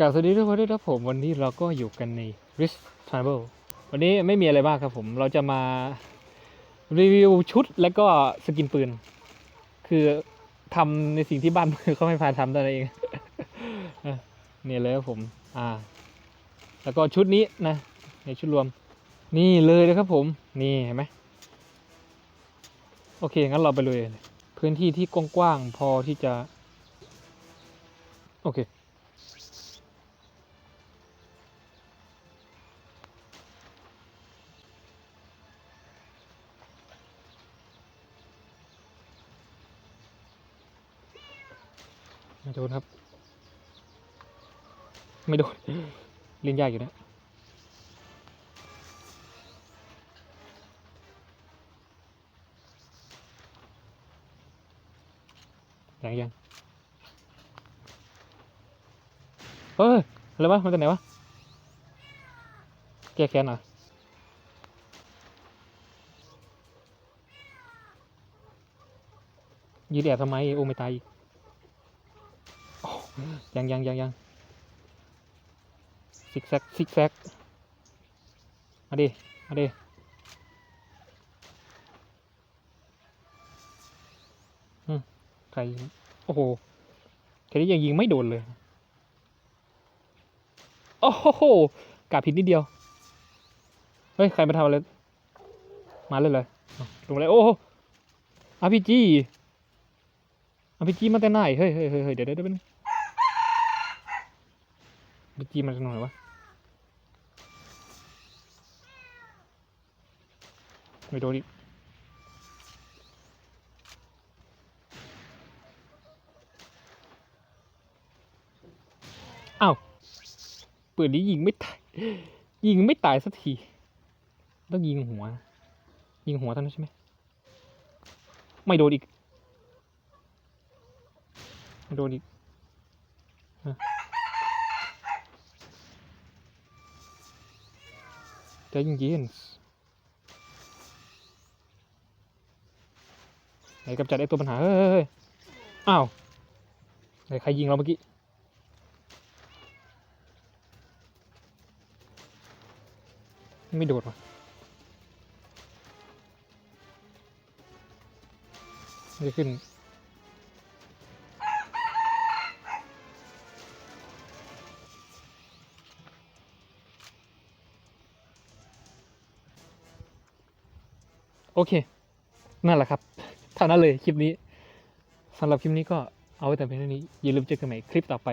กล่าวสวัสดีทุกคนด้วยครับผมวันนี้เราก็อยู่กันใน Rich Travel วันนี้ไม่มีอะไรมากครับผมเราจะมารีวิวชุดและก็สกินปืน คือทำในสิ่งที่บ้านเขาไม่พาทำตัวเองเนี่ยเลยครับผม อ่า แล้วก็ชุดนี้นะในชุดรวม นี่เลยนะครับผม นี่เห็นไหมโอเค งั้นเราไปเลย พื้นที่ที่กว้างๆพอที่จะ โอเค โดนครับ ไม่โดนเล่นยากอยู่นะยังยังเฮ้ยอะไรวะมันจากไหนวะแก้แค้นเหรอยืดแอบทำไมโอ้ไม่ตายอีก ยังยังยังยังซิกแซกซิกแซกมาดิ มาดิ ใคร โอ้โหแค่นี้ยังยิงไม่โดนเลย โอ้โหกาผิดนิดเดียว เฮ้ย ใครมาทำอะไร มาเลยเลยลงมาเลย โอ้โหอาพีจีอาพีจีมาแต่ไหน เฮ้ยเฮ้ยเฮ้ยเดี๋ยวเดี๋ยวเดี๋ยว เมื่อกี้มันจะหน่อยวะ ไม่โดนอีกอ้าวปืนนี้ยิงไม่ตาย ยิงไม่ตายสักที ต้องยิงหัว ยิงหัวเท่านั้นใช่ไหม ไม่โดนอีก ไม่โดนอีก ใจเย็นๆไหนกำจัดไอ้ตัวปัญหา เฮ้ยอ้าว ไหนใครยิงเราเมื่อกี้ ไม่โดดว่ะไม่ขึ้น โอเค นั่นแหละครับเท่านั้นเลยคลิปนี้สำหรับคลิปนี้ก็เอาไว้แต่เพียงเท่านี้อย่าลืมเจอกันใหม่คลิปต่อไป